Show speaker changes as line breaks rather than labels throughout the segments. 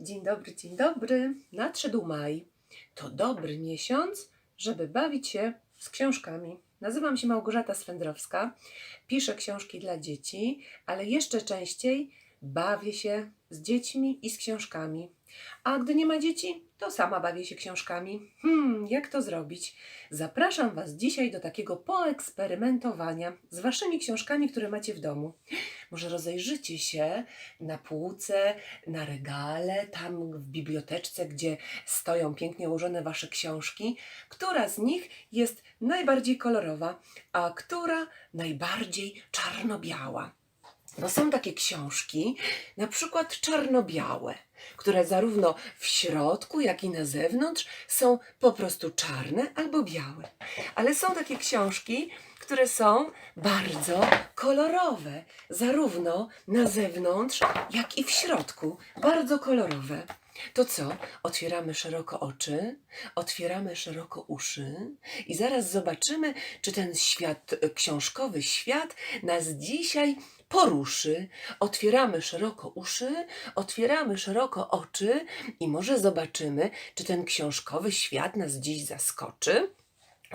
Dzień dobry, dzień dobry. Nadszedł maj. To dobry miesiąc, żeby bawić się z książkami. Nazywam się Małgorzata Swędrowska. Piszę książki dla dzieci, ale jeszcze częściej bawię się z dziećmi i z książkami. A gdy nie ma dzieci, to sama bawię się książkami. Hmm, jak to zrobić? Zapraszam Was dzisiaj do takiego poeksperymentowania z Waszymi książkami, które macie w domu. Może rozejrzycie się na półce, na regale, tam w biblioteczce, gdzie stoją pięknie ułożone Wasze książki. Która z nich jest najbardziej kolorowa, a która najbardziej czarno-biała? Bo są takie książki, na przykład czarno-białe, które zarówno w środku, jak i na zewnątrz są po prostu czarne albo białe. Ale są takie książki, które są bardzo kolorowe, zarówno na zewnątrz, jak i w środku. Bardzo kolorowe. To co? Otwieramy szeroko oczy, otwieramy szeroko uszy i zaraz zobaczymy, czy ten świat, książkowy świat nas dzisiaj poruszy. Otwieramy szeroko uszy, otwieramy szeroko oczy i może zobaczymy, czy ten książkowy świat nas dziś zaskoczy.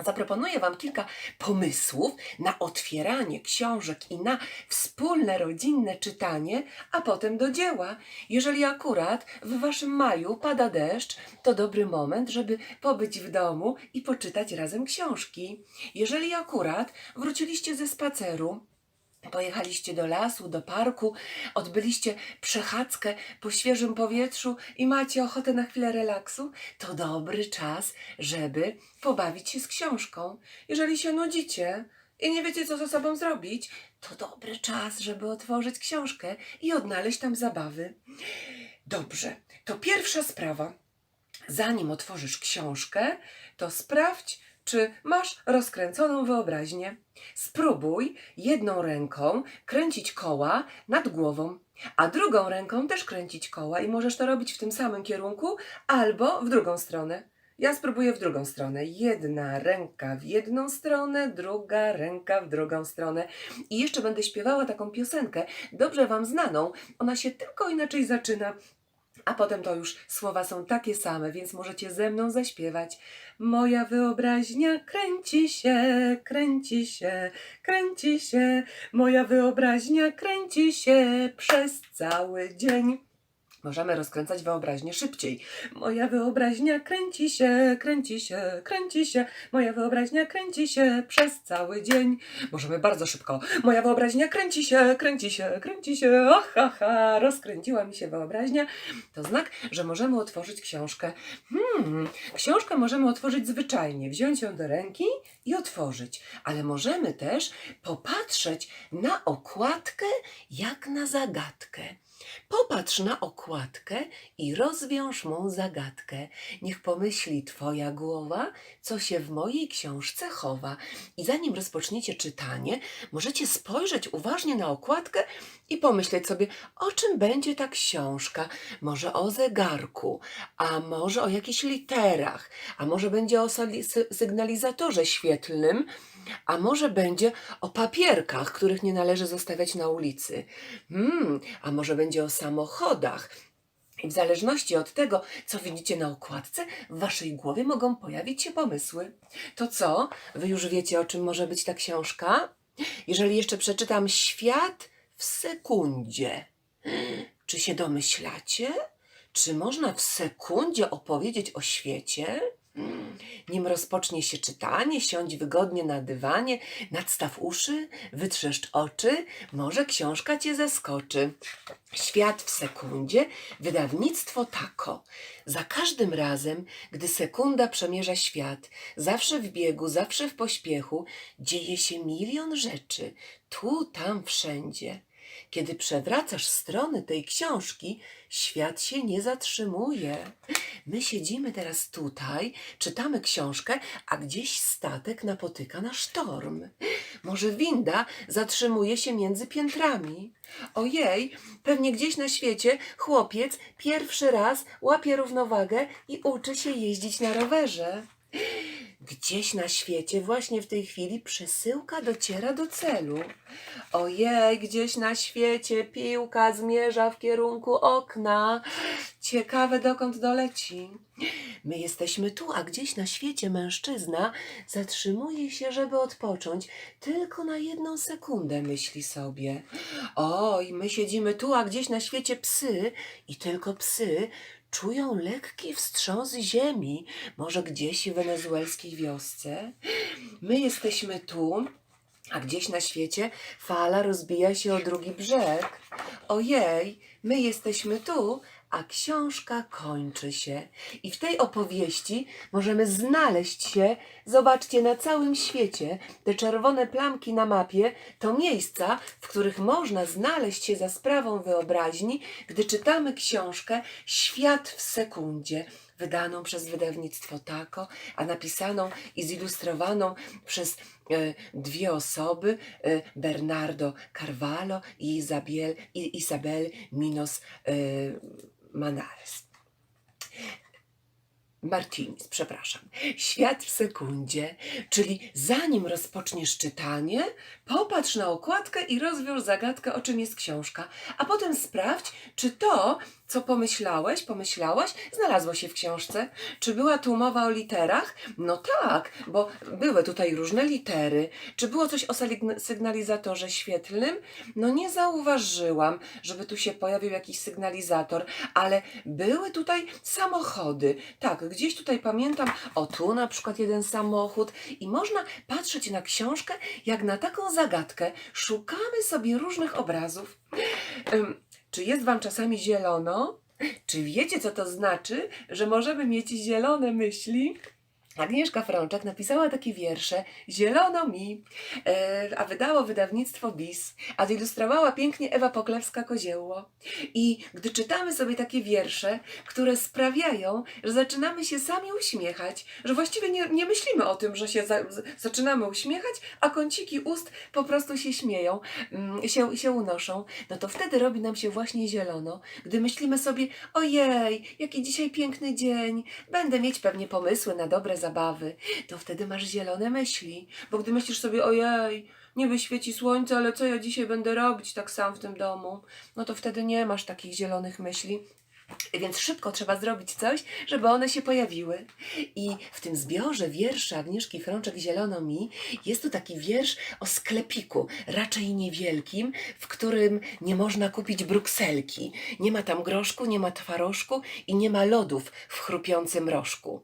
Zaproponuję Wam kilka pomysłów na otwieranie książek i na wspólne rodzinne czytanie, a potem do dzieła. Jeżeli akurat w Waszym maju pada deszcz, to dobry moment, żeby pobyć w domu i poczytać razem książki. Jeżeli akurat wróciliście ze spaceru, Pojechaliście do lasu, do parku, odbyliście przechadzkę po świeżym powietrzu i macie ochotę na chwilę relaksu, to dobry czas, żeby pobawić się z książką. Jeżeli się nudzicie i nie wiecie, co ze sobą zrobić, to dobry czas, żeby otworzyć książkę i odnaleźć tam zabawy. Dobrze, to pierwsza sprawa. Zanim otworzysz książkę, to sprawdź, czy masz rozkręconą wyobraźnię. Spróbuj jedną ręką kręcić koła nad głową, a drugą ręką też kręcić koła i możesz to robić w tym samym kierunku albo w drugą stronę. Ja spróbuję w drugą stronę. Jedna ręka w jedną stronę, druga ręka w drugą stronę. I jeszcze będę śpiewała taką piosenkę, dobrze Wam znaną. Ona się tylko inaczej zaczyna. A potem to już słowa są takie same, więc możecie ze mną zaśpiewać. Moja wyobraźnia kręci się, kręci się, kręci się. Moja wyobraźnia kręci się przez cały dzień. Możemy rozkręcać wyobraźnię szybciej. Moja wyobraźnia kręci się, kręci się, kręci się. Moja wyobraźnia kręci się przez cały dzień. Możemy bardzo szybko. Moja wyobraźnia kręci się, kręci się, kręci się. Och, ha, ha, rozkręciła mi się wyobraźnia. To znak, że możemy otworzyć książkę. Hmm, książkę możemy otworzyć zwyczajnie, wziąć ją do ręki i otworzyć, ale możemy też popatrzeć na okładkę jak na zagadkę. Popatrz na okładkę i rozwiąż mą zagadkę. Niech pomyśli Twoja głowa, co się w mojej książce chowa. I zanim rozpoczniecie czytanie, możecie spojrzeć uważnie na okładkę i pomyśleć sobie, o czym będzie ta książka. Może o zegarku, a może o jakichś literach, a może będzie o sygnalizatorze świetlnym, a może będzie o papierkach, których nie należy zostawiać na ulicy. Hmm, a może będzie o samochodach. I w zależności od tego, co widzicie na okładce, w waszej głowie mogą pojawić się pomysły. To co? Wy już wiecie, o czym może być ta książka? Jeżeli jeszcze przeczytam Świat w sekundzie, czy się domyślacie? Czy można w sekundzie opowiedzieć o świecie? Nim rozpocznie się czytanie, siądź wygodnie na dywanie, nadstaw uszy, wytrzeszcz oczy, może książka cię zaskoczy. Świat w sekundzie, wydawnictwo tako. Za każdym razem, gdy sekunda przemierza świat, zawsze w biegu, zawsze w pośpiechu, dzieje się milion rzeczy, tu, tam, wszędzie. Kiedy przewracasz strony tej książki, świat się nie zatrzymuje. My siedzimy teraz tutaj, czytamy książkę, a gdzieś statek napotyka na sztorm. Może winda zatrzymuje się między piętrami. Ojej, pewnie gdzieś na świecie chłopiec pierwszy raz łapie równowagę i uczy się jeździć na rowerze. Gdzieś na świecie właśnie w tej chwili przesyłka dociera do celu. Ojej, gdzieś na świecie piłka zmierza w kierunku okna. Ciekawe, dokąd doleci. My jesteśmy tu, a gdzieś na świecie mężczyzna zatrzymuje się, żeby odpocząć. Tylko na jedną sekundę myśli sobie. Oj, my siedzimy tu, a gdzieś na świecie psy i tylko psy czują lekki wstrząs ziemi, może gdzieś w wenezuelskiej wiosce. My jesteśmy tu, a gdzieś na świecie fala rozbija się o drugi brzeg. Ojej, my jesteśmy tu, a książka kończy się. I w tej opowieści możemy znaleźć się, zobaczcie, na całym świecie. Te czerwone plamki na mapie to miejsca, w których można znaleźć się za sprawą wyobraźni, gdy czytamy książkę Świat w sekundzie wydaną przez wydawnictwo Tako, a napisaną i zilustrowaną przez e, dwie osoby, e, Bernardo Carvalho i Isabel, i Isabel Minos e, Manares. Martinis, przepraszam. Świat w sekundzie, czyli zanim rozpoczniesz czytanie, popatrz na okładkę i rozwiąż zagadkę, o czym jest książka, a potem sprawdź, czy to, co pomyślałeś, pomyślałaś, znalazło się w książce. Czy była tu mowa o literach? No tak, bo były tutaj różne litery. Czy było coś o syg- sygnalizatorze świetlnym? No nie zauważyłam, żeby tu się pojawił jakiś sygnalizator, ale były tutaj samochody. Tak, gdzieś tutaj pamiętam, o tu na przykład jeden samochód i można patrzeć na książkę jak na taką zagadkę. Szukamy sobie różnych obrazów. Czy jest Wam czasami zielono? Czy wiecie, co to znaczy, że możemy mieć zielone myśli? Agnieszka Frączek napisała takie wiersze Zielono mi, e, a wydało wydawnictwo BIS, a zilustrowała pięknie Ewa Poklewska-Koziełło. I gdy czytamy sobie takie wiersze, które sprawiają, że zaczynamy się sami uśmiechać, że właściwie nie, nie myślimy o tym, że się za, zaczynamy uśmiechać, a kąciki ust po prostu się śmieją, mm, się, się unoszą, no to wtedy robi nam się właśnie zielono, gdy myślimy sobie, ojej, jaki dzisiaj piękny dzień, będę mieć pewnie pomysły na dobre zabawy, to wtedy masz zielone myśli, bo gdy myślisz sobie, ojej, niby świeci słońce, ale co ja dzisiaj będę robić tak sam w tym domu, no to wtedy nie masz takich zielonych myśli. Więc szybko trzeba zrobić coś, żeby one się pojawiły. I w tym zbiorze wierszy Agnieszki Frączek Zielono mi jest tu taki wiersz o sklepiku, raczej niewielkim, w którym nie można kupić brukselki. Nie ma tam groszku, nie ma twarożku i nie ma lodów w chrupiącym rożku.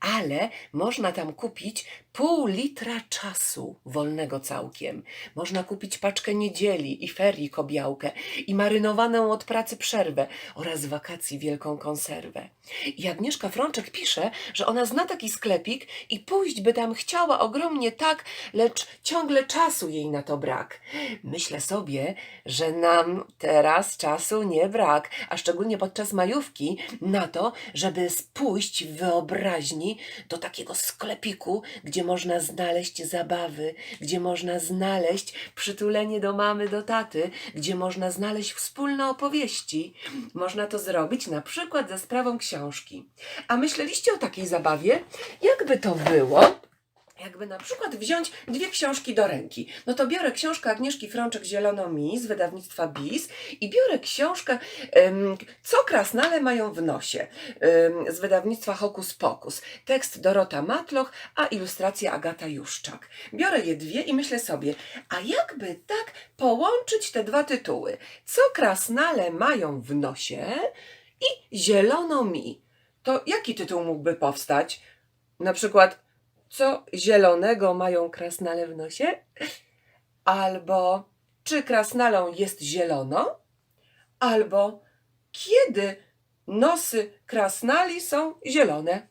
Ale można tam kupić pół litra czasu wolnego całkiem. Można kupić paczkę niedzieli i ferii kobiałkę i marynowaną od pracy przerwę oraz wakacji wielką konserwę. I Agnieszka Frączek pisze, że ona zna taki sklepik i pójść by tam chciała ogromnie tak, lecz ciągle czasu jej na to brak. Myślę sobie, że nam teraz czasu nie brak, a szczególnie podczas majówki, na to, żeby pójść w wyobraźni do takiego sklepiku, gdzie można znaleźć zabawy, gdzie można znaleźć przytulenie do mamy, do taty, gdzie można znaleźć wspólne opowieści. Można to zrobić na przykład za sprawą książki. A myśleliście o takiej zabawie? Jakby to było? Jakby na przykład wziąć dwie książki do ręki. No to biorę książkę Agnieszki Frączek Zielono Mi z wydawnictwa BIS i biorę książkę Co krasnale mają w nosie z wydawnictwa Hokus Pokus. Tekst Dorota Matloch, a ilustracja Agata Juszczak. Biorę je dwie i myślę sobie, a jakby tak połączyć te dwa tytuły? Co krasnale mają w nosie i Zielono Mi. To jaki tytuł mógłby powstać? Na przykład co zielonego mają krasnale w nosie? Albo czy krasnalą jest zielono? Albo kiedy nosy krasnali są zielone?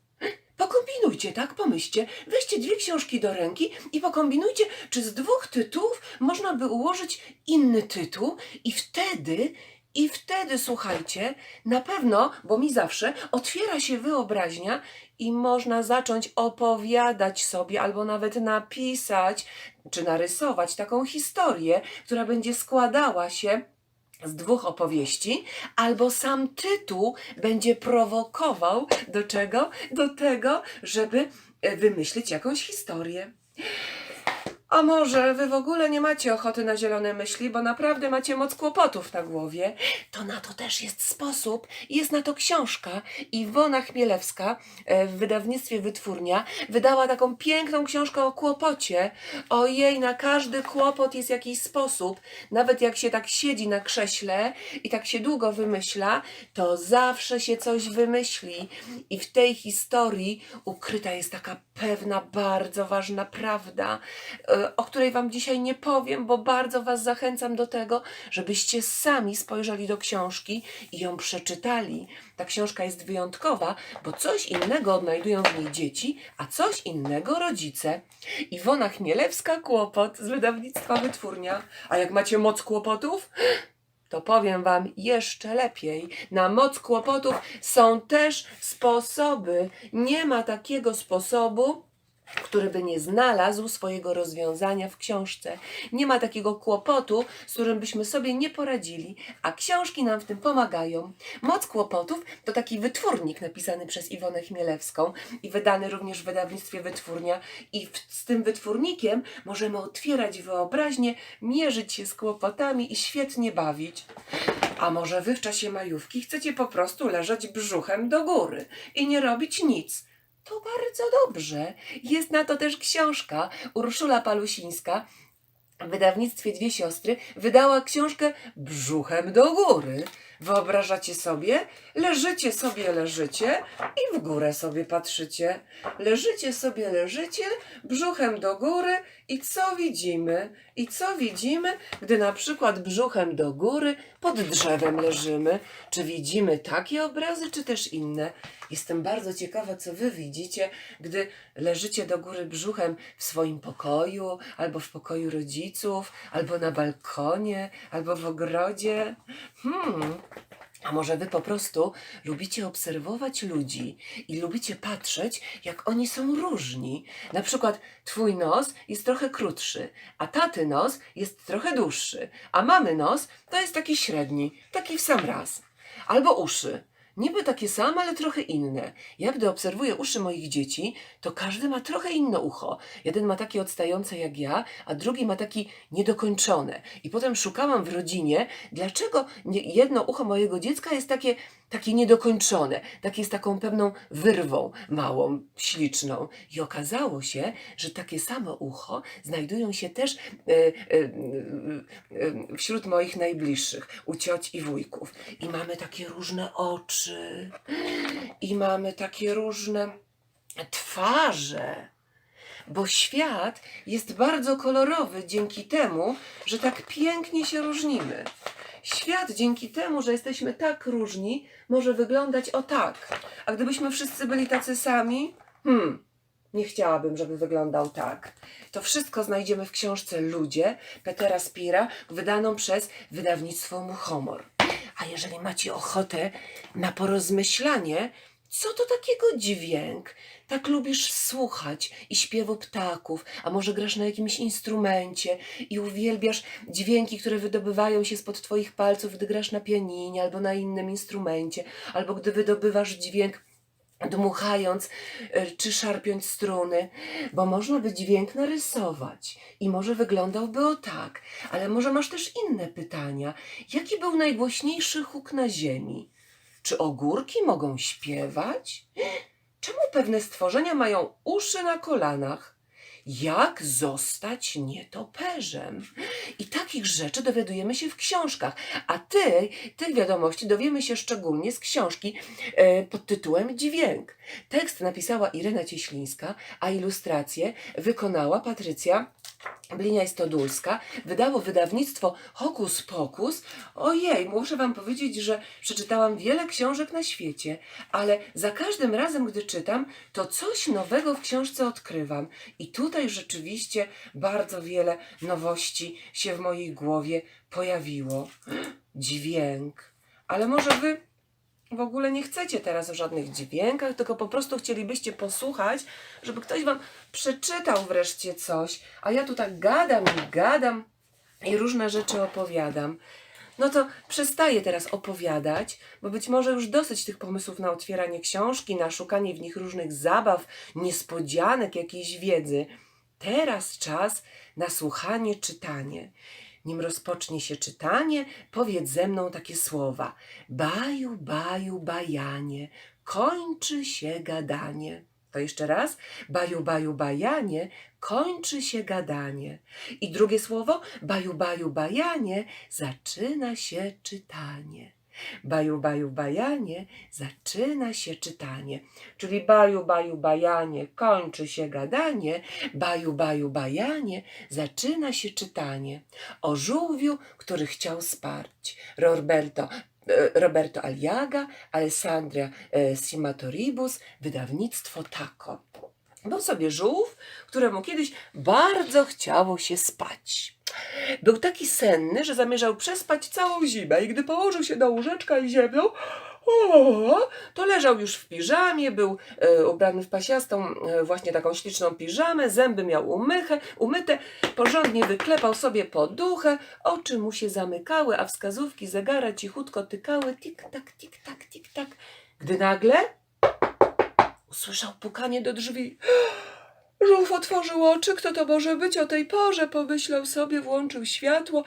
Pokombinujcie, tak? Pomyślcie. Weźcie dwie książki do ręki i pokombinujcie, czy z dwóch tytułów można by ułożyć inny tytuł i wtedy, i wtedy, słuchajcie, na pewno, bo mi zawsze otwiera się wyobraźnia i można zacząć opowiadać sobie albo nawet napisać czy narysować taką historię, która będzie składała się z dwóch opowieści, albo sam tytuł będzie prowokował do czego? Do tego, żeby e, wymyślić jakąś historię. A może wy w ogóle nie macie ochoty na zielone myśli, bo naprawdę macie moc kłopotów na głowie? To na to też jest sposób. Jest na to książka. Iwona Chmielewska e, w wydawnictwie Wytwórnia wydała taką piękną książkę o kłopocie. Ojej, na każdy kłopot jest jakiś sposób. Nawet jak się tak siedzi na krześle i tak się długo wymyśla, to zawsze się coś wymyśli. I w tej historii ukryta jest taka pewna, bardzo ważna prawda, e, o której Wam dzisiaj nie powiem, bo bardzo Was zachęcam do tego, żebyście sami spojrzeli do książki i ją przeczytali. Ta książka jest wyjątkowa, bo coś innego odnajdują w niej dzieci, a coś innego rodzice. Iwona Chmielewska, Kłopot z wydawnictwa Wytwórnia. A jak macie moc kłopotów? to powiem Wam jeszcze lepiej. Na moc kłopotów są też sposoby. Nie ma takiego sposobu, który by nie znalazł swojego rozwiązania w książce. Nie ma takiego kłopotu, z którym byśmy sobie nie poradzili, a książki nam w tym pomagają. Moc kłopotów to taki wytwórnik napisany przez Iwonę Chmielewską i wydany również w wydawnictwie Wytwórnia. I w, z tym wytwórnikiem możemy otwierać wyobraźnię, mierzyć się z kłopotami i świetnie bawić. A może wy w czasie majówki chcecie po prostu leżeć brzuchem do góry i nie robić nic? To bardzo dobrze. Jest na to też książka. Urszula Palusińska w wydawnictwie Dwie Siostry wydała książkę Brzuchem do góry. Wyobrażacie sobie? Leżycie sobie, leżycie i w górę sobie patrzycie. Leżycie sobie, leżycie, brzuchem do góry i co widzimy? I co widzimy, gdy na przykład brzuchem do góry pod drzewem leżymy? Czy widzimy takie obrazy, czy też inne? Jestem bardzo ciekawa, co wy widzicie, gdy leżycie do góry brzuchem w swoim pokoju, albo w pokoju rodziców, albo na balkonie, albo w ogrodzie. Hmm. A może wy po prostu lubicie obserwować ludzi i lubicie patrzeć, jak oni są różni. Na przykład twój nos jest trochę krótszy, a taty nos jest trochę dłuższy, a mamy nos to jest taki średni, taki w sam raz. Albo uszy. Niby takie same, ale trochę inne. Ja gdy obserwuję uszy moich dzieci, to każdy ma trochę inne ucho. Jeden ma takie odstające jak ja, a drugi ma taki niedokończone. I potem szukałam w rodzinie, dlaczego jedno ucho mojego dziecka jest takie, takie niedokończone, takie z taką pewną wyrwą małą, śliczną. I okazało się, że takie samo ucho znajdują się też e, e, e, wśród moich najbliższych, u cioć i wujków. I mamy takie różne oczy, i mamy takie różne twarze. Bo świat jest bardzo kolorowy dzięki temu, że tak pięknie się różnimy. Świat dzięki temu, że jesteśmy tak różni, może wyglądać o tak. A gdybyśmy wszyscy byli tacy sami, hmm, nie chciałabym, żeby wyglądał tak. To wszystko znajdziemy w książce Ludzie Petera Spira, wydaną przez wydawnictwo Muchomor. A jeżeli macie ochotę na porozmyślanie, co to takiego dźwięk? Tak lubisz słuchać i śpiewu ptaków, a może grasz na jakimś instrumencie i uwielbiasz dźwięki, które wydobywają się spod twoich palców, gdy grasz na pianinie albo na innym instrumencie, albo gdy wydobywasz dźwięk dmuchając e, czy szarpiąc struny, bo można by dźwięk narysować i może wyglądałby o tak, ale może masz też inne pytania. Jaki był najgłośniejszy huk na ziemi? Czy ogórki mogą śpiewać? Czemu pewne stworzenia mają uszy na kolanach? Jak zostać nietoperzem? I takich rzeczy dowiadujemy się w książkach, a ty, tych wiadomości dowiemy się szczególnie z książki e, pod tytułem Dźwięk. Tekst napisała Irena Cieślińska, a ilustrację wykonała Patrycja Blinia-Stodulska. Wydało wydawnictwo Hokus Pokus. Ojej, muszę wam powiedzieć, że przeczytałam wiele książek na świecie, ale za każdym razem, gdy czytam, to coś nowego w książce odkrywam. I tutaj rzeczywiście bardzo wiele nowości się w mojej głowie pojawiło. Dźwięk. Ale może wy w ogóle nie chcecie teraz o żadnych dźwiękach, tylko po prostu chcielibyście posłuchać, żeby ktoś wam przeczytał wreszcie coś, a ja tu tak gadam i gadam i różne rzeczy opowiadam. No to przestaję teraz opowiadać, bo być może już dosyć tych pomysłów na otwieranie książki, na szukanie w nich różnych zabaw, niespodzianek, jakiejś wiedzy. teraz czas na słuchanie, czytanie. Nim rozpocznie się czytanie, powiedz ze mną takie słowa. Baju, baju, bajanie, kończy się gadanie. To jeszcze raz. Baju, baju, bajanie, kończy się gadanie. I drugie słowo. Baju, baju, bajanie, zaczyna się czytanie. Baju, baju, bajanie, zaczyna się czytanie. Czyli baju, baju, bajanie, kończy się gadanie. Baju, baju, bajanie, zaczyna się czytanie. O żółwiu, który chciał spać. Roberto, e, Roberto Aliaga, Alessandria e, Simatoribus, wydawnictwo Taco. Był sobie żółw, któremu kiedyś bardzo chciało się spać. Był taki senny, że zamierzał przespać całą zimę i gdy położył się do łóżeczka i ziewnął, o, to leżał już w piżamie, był e, ubrany w pasiastą, e, właśnie taką śliczną piżamę, zęby miał umyche, umyte, porządnie wyklepał sobie poduchę, oczy mu się zamykały, a wskazówki zegara cichutko tykały, tik-tak, tik-tak, tik-tak, gdy nagle usłyszał pukanie do drzwi. Otworzył oczy, kto to może być o tej porze, pomyślał sobie, włączył światło.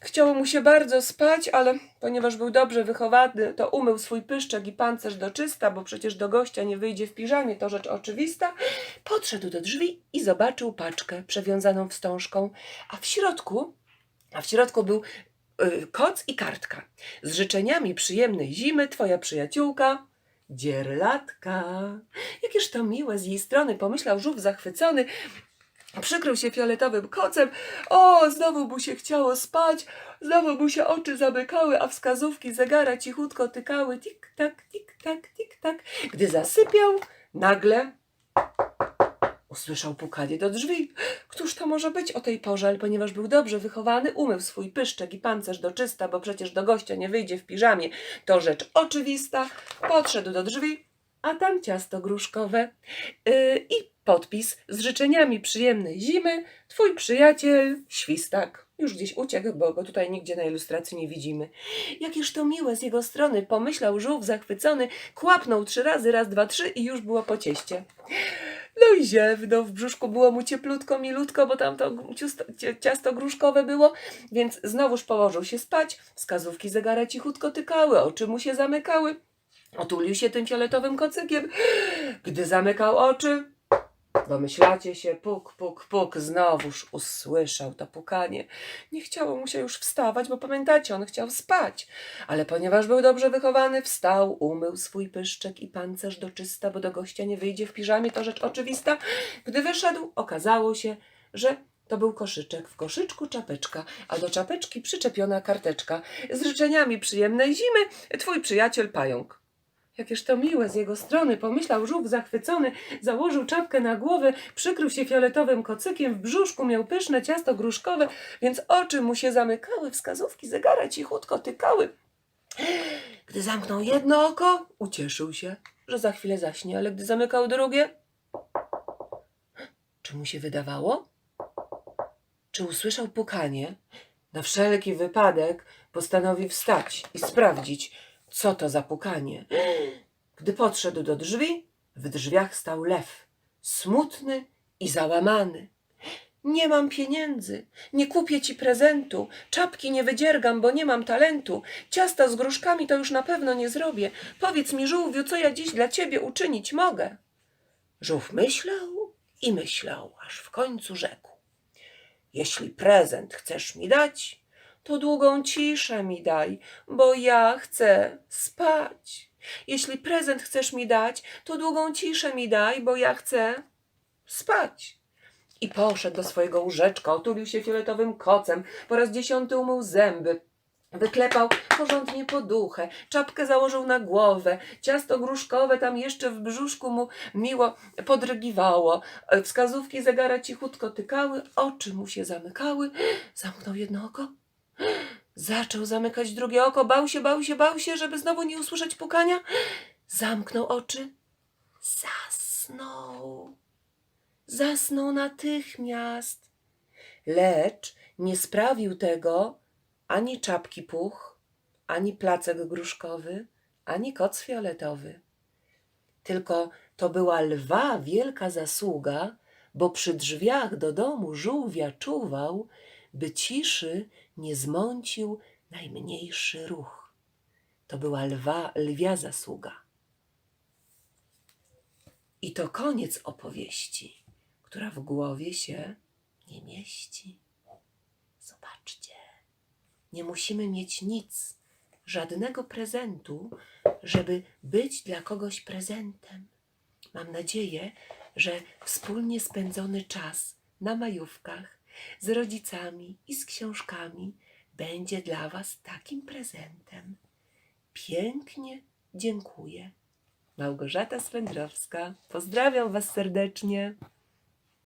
Chciało mu się bardzo spać, ale ponieważ był dobrze wychowany, to umył swój pyszczek i pancerz do czysta, bo przecież do gościa nie wyjdzie w piżamie, to rzecz oczywista. Podszedł do drzwi i zobaczył paczkę przewiązaną wstążką, a w środku, a w środku był y, koc i kartka. Z życzeniami przyjemnej zimy, twoja przyjaciółka, dzierlatka. Jakież to miłe z jej strony, pomyślał żółw zachwycony. Przykrył się fioletowym kocem. O, znowu mu się chciało spać, znowu mu się oczy zamykały, a wskazówki zegara cichutko tykały. Tik-tak, tik-tak, tik-tak. Gdy zasypiał, nagle usłyszał pukanie do drzwi. Któż to może być o tej porze, ale ponieważ był dobrze wychowany, umył swój pyszczek i pancerz do czysta, bo przecież do gościa nie wyjdzie w piżamie. To rzecz oczywista. Podszedł do drzwi, a tam ciasto gruszkowe yy, i podpis z życzeniami przyjemnej zimy. Twój przyjaciel, świstak. Już gdzieś uciekł, bo go tutaj nigdzie na ilustracji nie widzimy. Jakież to miłe z jego strony, pomyślał żółw zachwycony, kłapnął trzy razy, raz, dwa, trzy i już było po cieście. No i ziewnął, w brzuszku było mu cieplutko, milutko, bo tam to ciasto gruszkowe było, więc znowuż położył się spać, wskazówki zegara cichutko tykały, oczy mu się zamykały. Otulił się tym fioletowym kocykiem. Gdy zamykał oczy, domyślacie się, puk, puk, puk, znowuż usłyszał to pukanie. Nie chciało mu się już wstawać, bo pamiętacie, on chciał spać. Ale ponieważ był dobrze wychowany, wstał, umył swój pyszczek i pancerz do czysta, bo do gościa nie wyjdzie w piżamie, to rzecz oczywista. Gdy wyszedł, okazało się, że to był koszyczek, w koszyczku czapeczka, a do czapeczki przyczepiona karteczka z życzeniami przyjemnej zimy, twój przyjaciel pająk. Jakież to miłe z jego strony, pomyślał żółw zachwycony, założył czapkę na głowę, przykrył się fioletowym kocykiem, w brzuszku miał pyszne ciasto gruszkowe, więc oczy mu się zamykały, wskazówki zegara cichutko tykały. Gdy zamknął jedno oko, ucieszył się, że za chwilę zaśnie, ale gdy zamykał drugie, czy mu się wydawało? Czy usłyszał pukanie? Na wszelki wypadek postanowił wstać i sprawdzić, co to za pukanie. Gdy podszedł do drzwi, w drzwiach stał lew, smutny i załamany. Nie mam pieniędzy, nie kupię ci prezentu, czapki nie wydziergam, bo nie mam talentu, ciasta z gruszkami to już na pewno nie zrobię. Powiedz mi, żółwiu, co ja dziś dla ciebie uczynić mogę? Żółw myślał i myślał, aż w końcu rzekł. Jeśli prezent chcesz mi dać, to długą ciszę mi daj, bo ja chcę spać. Jeśli prezent chcesz mi dać, to długą ciszę mi daj, bo ja chcę spać. I poszedł do swojego łóżeczka, otulił się fioletowym kocem, po raz dziesiąty umył zęby, wyklepał porządnie poduchę, czapkę założył na głowę, ciasto gruszkowe tam jeszcze w brzuszku mu miło podrygiwało, wskazówki zegara cichutko tykały, oczy mu się zamykały, zamknął jedno oko, zaczął zamykać drugie oko, bał się, bał się, bał się, żeby znowu nie usłyszeć pukania, zamknął oczy, zasnął. Zasnął natychmiast. Lecz nie sprawił tego ani czapki puch, ani placek gruszkowy, ani koc fioletowy. Tylko to była lwa wielka zasługa, bo przy drzwiach do domu żółwia czuwał, by ciszy nie zmącił najmniejszy ruch. To była lwa, lwia zasługa. I to koniec opowieści, która w głowie się nie mieści. Zobaczcie, nie musimy mieć nic, żadnego prezentu, żeby być dla kogoś prezentem. Mam nadzieję, że wspólnie spędzony czas na majówkach z rodzicami i z książkami będzie dla Was takim prezentem. Pięknie dziękuję. Małgorzata Swędrowska. Pozdrawiam Was serdecznie.